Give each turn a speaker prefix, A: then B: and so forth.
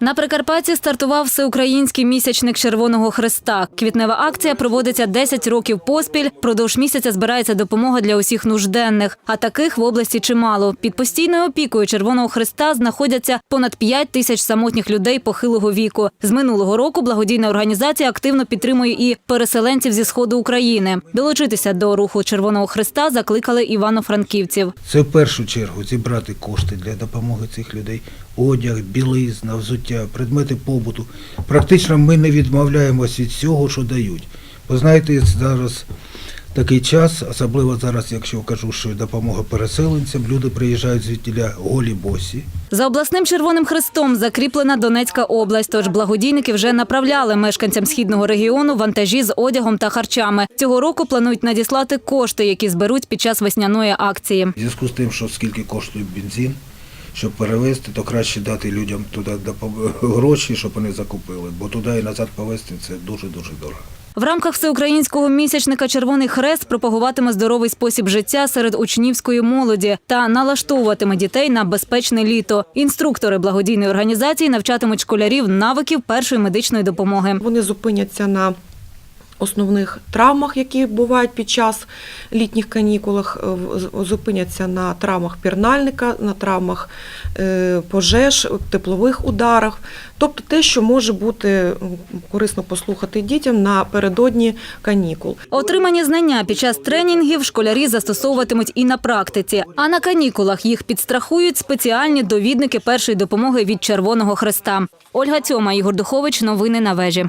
A: На Прикарпатті стартував всеукраїнський місячник Червоного Хреста. Квітнева акція проводиться 10 років поспіль. Продовж місяця збирається допомога для усіх нужденних. А таких в області чимало. Під постійною опікою Червоного Хреста знаходяться понад 5 тисяч самотніх людей похилого віку. З минулого року благодійна організація активно підтримує і переселенців зі сходу України. Долучитися до руху Червоного Хреста закликали івано-франківців.
B: Це в першу чергу зібрати кошти для допомоги цих людей. Одяг, білизна, взуття, предмети побуту. Практично ми не відмовляємося від всього, що дають. Бо знаєте, зараз такий час, особливо зараз, якщо кажу, що допомога переселенцям, люди приїжджають звідтіля голі босі.
A: За обласним Червоним Хрестом закріплена Донецька область. Тож благодійники вже направляли мешканцям східного регіону вантажі з одягом та харчами. Цього року планують надіслати кошти, які зберуть під час весняної акції.
B: В зв'язку з тим, що скільки коштує бензин, щоб перевезти, то краще дати людям туди гроші, щоб вони закупили, бо туди і назад повезти це дуже-дуже дорого.
A: В рамках всеукраїнського місячника Червоний Хрест пропагуватиме здоровий спосіб життя серед учнівської молоді та налаштовуватиме дітей на безпечне літо. Інструктори благодійної організації навчатимуть школярів навиків першої медичної допомоги.
C: Вони зупиняться на основних травмах, які бувають під час літніх канікулах, е, зупиняться на травмах пірнальника, на травмах е, пожеж, теплових ударах, тобто те, що може бути корисно послухати дітям напередодні канікул.
A: Отримані знання під час тренінгів школярі застосовуватимуть і на практиці. А на канікулах їх підстрахують спеціальні довідники першої допомоги від Червоного Хреста. Ольга Цьома, Ігор Духович. Новини на вежі.